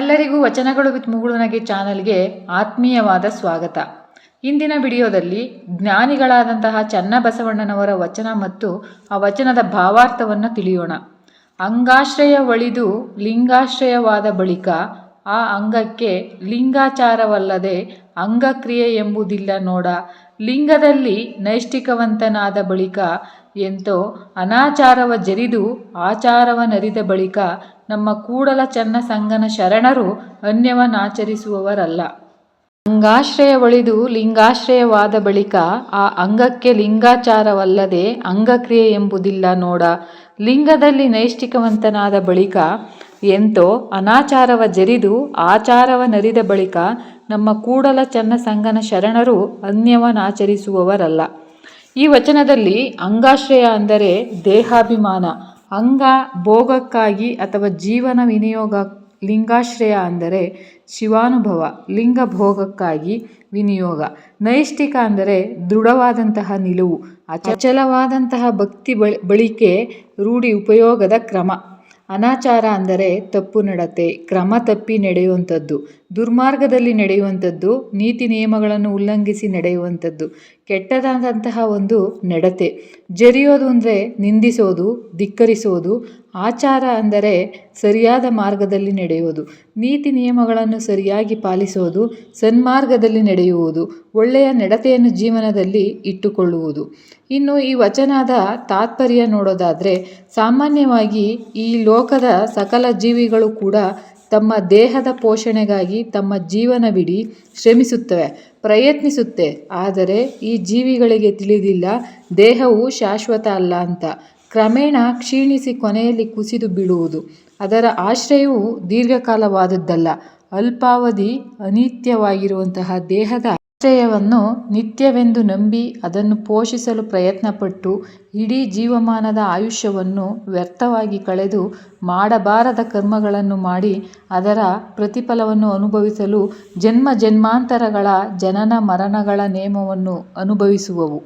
ತಮ್ಮೆಲ್ಲರಿಗೂ ವಚನಗಳು ವಿತ್ ಮುಗುಳುನಗೆ ಚಾನಲ್ಗೆ ಆತ್ಮೀಯವಾದ ಸ್ವಾಗತ. ಇಂದಿನ ವಿಡಿಯೋದಲ್ಲಿ ಜ್ಞಾನಿಗಳಾದಂತಹ ಚನ್ನಬಸವಣ್ಣನವರ ವಚನ ಮತ್ತು ಆ ವಚನದ ಭಾವಾರ್ಥವನ್ನು ತಿಳಿಯೋಣ. ಅಂಗಾಶ್ರಯ ಒಳಿದು ಲಿಂಗಾಶ್ರಯವಾದ ಬಳಿಕ ಆ ಅಂಗಕ್ಕೆ ಲಿಂಗಾಚಾರವಲ್ಲದೆ ಅಂಗಕ್ರಿಯೆ ಎಂಬುದಿಲ್ಲ ನೋಡ. ಲಿಂಗದಲ್ಲಿ ನೈಷ್ಠಿಕವಂತನಾದ ಬಳಿಕ ಎಂತೋ ಅನಾಚಾರವ ಜರಿದು ಆಚಾರವನರಿದ ಬಳಿಕ ನಮ್ಮ ಕೂಡಲ ಚನ್ನ ಸಂಗನ ಶರಣರು ಅನ್ಯವನಾಚರಿಸುವವರಲ್ಲ. ಅಂಗಾಶ್ರಯ ಒಳಿದು ಲಿಂಗಾಶ್ರಯವಾದ ಬಳಿಕ ಆ ಅಂಗಕ್ಕೆ ಲಿಂಗಾಚಾರವಲ್ಲದೆ ಅಂಗಕ್ರಿಯೆ ಎಂಬುದಿಲ್ಲ ನೋಡ. ಲಿಂಗದಲ್ಲಿ ನೈಷ್ಠಿಕವಂತನಾದ ಬಳಿಕ ಎಂತೋ ಅನಾಚಾರವ ಜರಿದು ಆಚಾರವನರಿದ ಬಳಿಕ ನಮ್ಮ ಕೂಡಲ ಚನ್ನ ಸಂಗನ ಶರಣರು ಅನ್ಯವನಾಚರಿಸುವವರಲ್ಲ. ಈ ವಚನದಲ್ಲಿ ಅಂಗಾಶ್ರಯ ಅಂದರೆ ದೇಹಾಭಿಮಾನ, ಅಂಗ ಭೋಗಕ್ಕಾಗಿ ಅಥವಾ ಜೀವನ ವಿನಿಯೋಗ, ಲಿಂಗಾಶ್ರಯ ಅಂದರೆ ಶಿವಾನುಭವ, ಲಿಂಗ ಭೋಗಕ್ಕಾಗಿ ವಿನಿಯೋಗ. ನೈಷ್ಠಿಕ ಅಂದರೆ ದೃಢವಾದಂತಹ ನಿಲುವು, ಅಚಲವಾದಂತಹ ಭಕ್ತಿ ಬಳಿಕೆ ರೂಢಿ ಉಪಯೋಗದ ಕ್ರಮ. ಅನಾಚಾರ ಅಂದರೆ ತಪ್ಪು ನಡತೆ, ಕ್ರಮ ತಪ್ಪಿ ನಡೆಯುವಂಥದ್ದು, ದುರ್ಮಾರ್ಗದಲ್ಲಿ ನಡೆಯುವಂಥದ್ದು, ನೀತಿ ನಿಯಮಗಳನ್ನು ಉಲ್ಲಂಘಿಸಿ ನಡೆಯುವಂಥದ್ದು. ಕೆಟ್ಟದಾದಂತಹ ಒಂದು ನಡತೆ. ಜರಿಯೋದು ಅಂದರೆ ನಿಂದಿಸೋದು, ಧಿಕ್ಕರಿಸೋದು, ಆಚಾರ ಅಂದರೆ ಸರಿಯಾದ ಮಾರ್ಗದಲ್ಲಿ ನಡೆಯುವುದು ನೀತಿ ನಿಯಮಗಳನ್ನು ಸರಿಯಾಗಿ ಪಾಲಿಸೋದು, ಸನ್ಮಾರ್ಗದಲ್ಲಿ ನಡೆಯುವುದು, ಒಳ್ಳೆಯ ನಡತೆಯನ್ನು ಜೀವನದಲ್ಲಿ ಇಟ್ಟುಕೊಳ್ಳುವುದು. ಇನ್ನು ಈ ವಚನದ ತಾತ್ಪರ್ಯ ನೋಡೋದಾದರೆ ಸಾಮಾನ್ಯವಾಗಿ ಈ ಲೋಕದ ಸಕಲ ಜೀವಿಗಳು ಕೂಡ ತಮ್ಮ ದೇಹದ ಪೋಷಣೆಗಾಗಿ ತಮ್ಮ ಜೀವನವಿಡೀ ಶ್ರಮಿಸುತ್ತವೆ, ಪ್ರಯತ್ನಿಸುತ್ತೆ. ಆದರೆ ಈ ಜೀವಿಗಳಿಗೆ ತಿಳಿದಿಲ್ಲ, ದೇಹವು ಶಾಶ್ವತ ಅಲ್ಲ ಅಂತ. ಕ್ರಮೇಣ ಕ್ಷೀಣಿಸಿ ಕೊನೆಯಲ್ಲಿ ಕುಸಿದು ಬಿಡುವುದು ಅದರ ಆಶ್ರಯವು ದೀರ್ಘಕಾಲವಾದದ್ದಲ್ಲ, ಅಲ್ಪಾವಧಿ ಅನಿತ್ಯವಾಗಿರುವಂತಹ ದೇಹದ ಆಶ್ರಯವನ್ನು ನಿತ್ಯವೆಂದು ನಂಬಿ ಅದನ್ನು ಪೋಷಿಸಲು ಪ್ರಯತ್ನಪಟ್ಟು ಇಡೀ ಜೀವಮಾನದ ಆಯುಷ್ಯವನ್ನು ವ್ಯರ್ಥವಾಗಿ ಕಳೆದು ಮಾಡಬಾರದ ಕರ್ಮಗಳನ್ನು ಮಾಡಿ ಅದರ ಪ್ರತಿಫಲವನ್ನು ಅನುಭವಿಸಲು ಜನ್ಮ ಜನ್ಮಾಂತರಗಳ ಜನನ ಮರಣಗಳ ನೇಮವನ್ನು ಅನುಭವಿಸುವವು.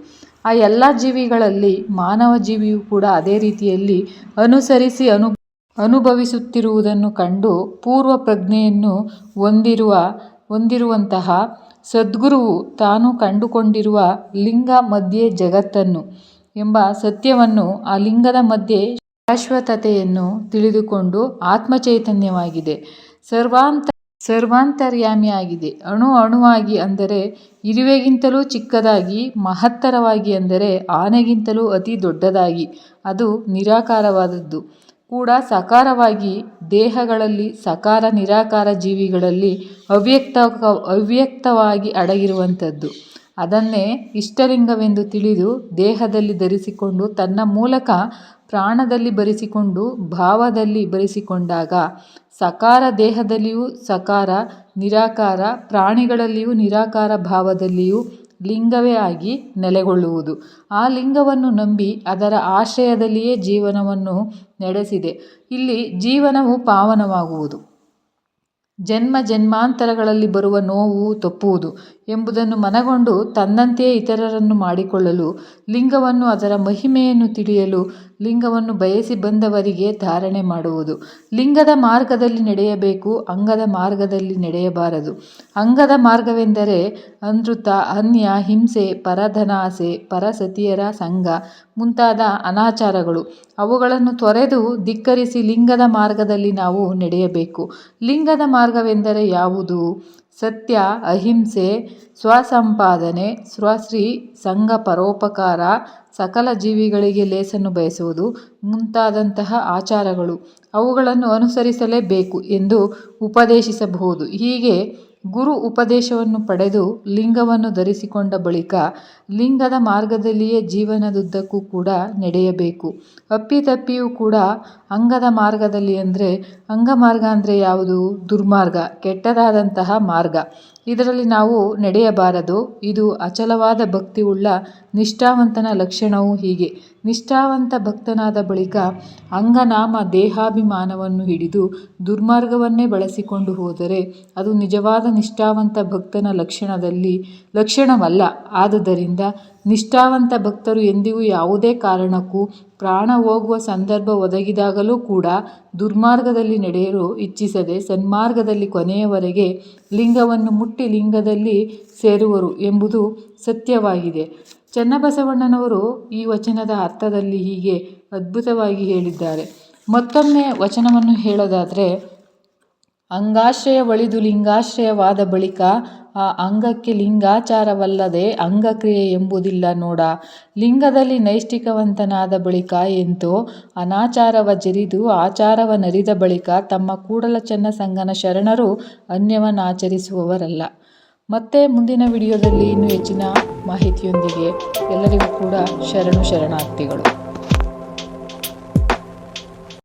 ಆ ಎಲ್ಲ ಜೀವಿಗಳಲ್ಲಿ ಮಾನವ ಜೀವಿಯು ಕೂಡ ಅದೇ ರೀತಿಯಲ್ಲಿ ಅನುಸರಿಸಿ ಅನು ಅನುಭವಿಸುತ್ತಿರುವುದನ್ನು ಕಂಡು ಪೂರ್ವ ಪ್ರಜ್ಞೆಯನ್ನು ಹೊಂದಿರುವ, ಹೊಂದಿರುವಂತಹ ಸದ್ಗುರುವು ತಾನು ಕಂಡುಕೊಂಡಿರುವ ಲಿಂಗ ಮಧ್ಯೆ ಜಗತ್ತನ್ನು ಎಂಬ ಸತ್ಯವನ್ನು ಆ ಲಿಂಗದ ಮಧ್ಯೆ ಶಾಶ್ವತತೆಯನ್ನು ತಿಳಿದುಕೊಂಡು ಆತ್ಮಚೈತನ್ಯವಾಗಿದೆ. ಸರ್ವಾಂತ, ಸರ್ವಾಂತರ್ಯಾಮಿಯಾಗಿದೆ. ಅಣು ಅಣುವಾಗಿ ಅಂದರೆ ಇರುವೆಗಿಂತಲೂ ಚಿಕ್ಕದಾಗಿ, ಮಹತ್ತರವಾಗಿ ಅಂದರೆ ಆನೆಗಿಂತಲೂ ಅತಿ ದೊಡ್ಡದಾಗಿ. ಅದು ನಿರಾಕಾರವಾದದ್ದು. ಕೂಡ ಸಕಾರವಾಗಿ ದೇಹಗಳಲ್ಲಿ ಸಕಾರ ನಿರಾಕಾರ ಜೀವಿಗಳಲ್ಲಿ ಅವ್ಯಕ್ತ ಅವ್ಯಕ್ತವಾಗಿ ಅಡಗಿರುವಂಥದ್ದು. ಅದನ್ನೇ ಇಷ್ಟಲಿಂಗವೆಂದು ತಿಳಿದು ದೇಹದಲ್ಲಿ ಧರಿಸಿಕೊಂಡು ತನ್ನ ಮೂಲಕ ಪ್ರಾಣದಲ್ಲಿ ಬರಿಸಿಕೊಂಡು ಭಾವದಲ್ಲಿ ಬರಿಸಿಕೊಂಡಾಗ ಸಕಾರ ದೇಹದಲ್ಲಿಯೂ ಸಕಾರ ನಿರಾಕಾರ ಪ್ರಾಣಿಗಳಲ್ಲಿಯೂ ನಿರಾಕಾರ ಭಾವದಲ್ಲಿಯೂ ಲಿಂಗವೇ ಆಗಿ ನೆಲೆಗೊಳ್ಳುವುದು. ಆ ಲಿಂಗವನ್ನು ನಂಬಿ ಅದರ ಆಶ್ರಯದಲ್ಲಿಯೇ ಜೀವನವನ್ನು ನಡೆಸಿದೆ. ಇಲ್ಲಿ ಜೀವನವು ಪಾವನವಾಗುವುದು. ಜನ್ಮ ಜನ್ಮಾಂತರಗಳಲ್ಲಿ ಬರುವ ನೋವು ತಪ್ಪುವುದು. ಎಂಬುದನ್ನು ಮನಗೊಂಡು ತನ್ನಂತೆಯೇ ಇತರರನ್ನು ಮಾಡಿಕೊಳ್ಳಲು, ಲಿಂಗವನ್ನು ಅದರ ಮಹಿಮೆಯನ್ನು ತಿಳಿಯಲು, ಲಿಂಗವನ್ನು ಬಯಸಿ ಬಂದವರಿಗೆ ಧಾರಣೆ ಮಾಡುವುದು. ಲಿಂಗದ ಮಾರ್ಗದಲ್ಲಿ ನಡೆಯಬೇಕು, ಅಂಗದ ಮಾರ್ಗದಲ್ಲಿ ನಡೆಯಬಾರದು. ಅಂಗದ ಮಾರ್ಗವೆಂದರೆ ಅನೃತ, ಅನ್ಯ, ಹಿಂಸೆ, ಪರಧನಾಸೆ, ಪರಸತಿಯರ ಸಂಘ ಮುಂತಾದ ಅನಾಚಾರಗಳು. ಅವುಗಳನ್ನು ತೊರೆದು ಧಿಕ್ಕರಿಸಿ ಲಿಂಗದ ಮಾರ್ಗದಲ್ಲಿ ನಾವು ನಡೆಯಬೇಕು. ಲಿಂಗದ ಮಾರ್ಗವೆಂದರೆ ಯಾವುದು? ಸತ್ಯ, ಅಹಿಂಸೆ, ಸ್ವಸಂಪಾದನೆ, ಸ್ವಶ್ರೀ, ಸಂಘ ಪರೋಪಕಾರ, ಸಕಲ ಜೀವಿಗಳಿಗೆ ಲೇಸನ್ನು ಬಯಸುವುದು ಮುಂತಾದಂತಹ ಆಚಾರಗಳು. ಅವುಗಳನ್ನು ಅನುಸರಿಸಲೇಬೇಕು ಎಂದು ಉಪದೇಶಿಸಬಹುದು. ಹೀಗೆ ಗುರು ಉಪದೇಶವನ್ನು ಪಡೆದು ಲಿಂಗವನ್ನು ಧರಿಸಿಕೊಂಡ ಬಳಿಕ ಲಿಂಗದ ಮಾರ್ಗದಲ್ಲಿಯೇ ಜೀವನದುದ್ದಕ್ಕೂ ಕೂಡ ನಡೆಯಬೇಕು. ಅಪ್ಪಿತಪ್ಪಿಯೂ ಕೂಡ ಅಂಗದ ಮಾರ್ಗದಲ್ಲಿ ಅಂದರೆ ಅಂಗಮಾರ್ಗ ಅಂದರೆ ಯಾವುದು? ದುರ್ಮಾರ್ಗ, ಕೆಟ್ಟದಾದಂತಹ ಮಾರ್ಗ. ಇದರಲ್ಲಿ ನಾವು ನಡೆಯಬಾರದು. ಇದು ಅಚಲವಾದ ಭಕ್ತಿಯುಳ್ಳ ನಿಷ್ಠಾವಂತನ ಲಕ್ಷಣವೂ ಹೀಗೆ. ನಿಷ್ಠಾವಂತ ಭಕ್ತನಾದ ಬಳಿಕ ಅಂಗನಾಮ ದೇಹಾಭಿಮಾನವನ್ನು ಹಿಡಿದು ದುರ್ಮಾರ್ಗವನ್ನೇ ಬಳಸಿಕೊಂಡು ಹೋದರೆ ಅದು ನಿಜವಾದ ನಿಷ್ಠಾವಂತ ಭಕ್ತನ ಲಕ್ಷಣದಲ್ಲಿ, ಲಕ್ಷಣವಲ್ಲ. ಆದುದರಿಂದ ನಿಷ್ಠಾವಂತ ಭಕ್ತರು ಎಂದಿಗೂ ಯಾವುದೇ ಕಾರಣಕ್ಕೂ ಪ್ರಾಣ ಹೋಗುವ ಸಂದರ್ಭ ಒದಗಿದಾಗಲೂ ಕೂಡ ದುರ್ಮಾರ್ಗದಲ್ಲಿ ನಡೆಯಲು ಇಚ್ಛಿಸದೆ ಸನ್ಮಾರ್ಗದಲ್ಲಿ ಕೊನೆಯವರೆಗೆ ಲಿಂಗವನ್ನು ಮುಟ್ಟಿ ಲಿಂಗದಲ್ಲಿ ಸೇರುವರು ಎಂಬುದು ಸತ್ಯವಾಗಿದೆ. ಚನ್ನಬಸವಣ್ಣನವರು ಈ ವಚನದ ಅರ್ಥದಲ್ಲಿ ಹೀಗೆ ಅದ್ಭುತವಾಗಿ ಹೇಳಿದ್ದಾರೆ. ಮತ್ತೊಮ್ಮೆ ವಚನವನ್ನು ಹೇಳೋದಾದರೆ ಅಂಗಾಶ್ರಯ ಒಳಿದು ಲಿಂಗಾಶ್ರಯವಾದ ಬಳಿಕ ಆ ಅಂಗಕ್ಕೆ ಲಿಂಗಾಚಾರವಲ್ಲದೆ ಅಂಗಕ್ರಿಯೆ ಎಂಬುದಿಲ್ಲ ನೋಡ. ಲಿಂಗದಲ್ಲಿ ನೈಷ್ಠಿಕವಂತನಾದ ಬಳಿಕ ಎಂತೋ ಅನಾಚಾರವ ಜರಿದು ಆಚಾರವ ನರಿದ ಬಳಿಕ ತಮ್ಮ ಕೂಡಲ ಚೆನ್ನ ಸಂಗನ ಶರಣರು ಅನ್ಯವನ್ನಾಚರಿಸುವವರಲ್ಲ ಮತ್ತೆ ಮುಂದಿನ ವಿಡಿಯೋದಲ್ಲಿ ಇನ್ನೂ ಹೆಚ್ಚಿನ ಮಾಹಿತಿಯೊಂದಿಗೆ ಎಲ್ಲರಿಗೂ ಕೂಡ ಶರಣು ಶರಣಾರ್ಥಿಗಳು.